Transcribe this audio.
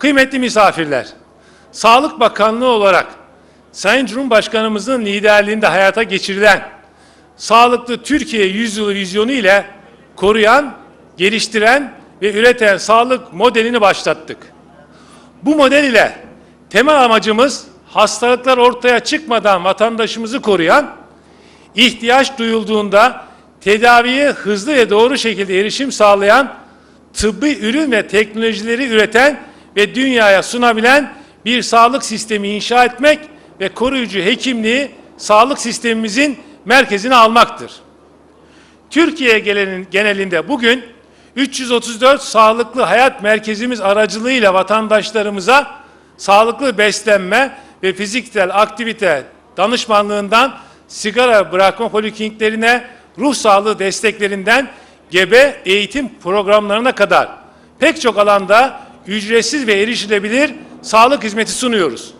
Kıymetli misafirler, Sağlık Bakanlığı olarak Sayın Cumhurbaşkanımızın liderliğinde hayata geçirilen Sağlıklı Türkiye Yüzyılı vizyonu ile koruyan, geliştiren ve üreten sağlık modelini başlattık. Bu model ile temel amacımız hastalıklar ortaya çıkmadan vatandaşımızı koruyan, ihtiyaç duyulduğunda tedaviye hızlı ve doğru şekilde erişim sağlayan, tıbbi ürün ve teknolojileri üreten ve dünyaya sunabilen bir sağlık sistemi inşa etmek ve koruyucu hekimliği sağlık sistemimizin merkezine almaktır. Türkiye genelinde bugün 334 sağlıklı hayat merkezimiz aracılığıyla vatandaşlarımıza sağlıklı beslenme ve fiziksel aktivite danışmanlığından sigara bırakma polikliniklerine, ruh sağlığı desteklerinden gebe eğitim programlarına kadar pek çok alanda ücretsiz ve erişilebilir sağlık hizmeti sunuyoruz.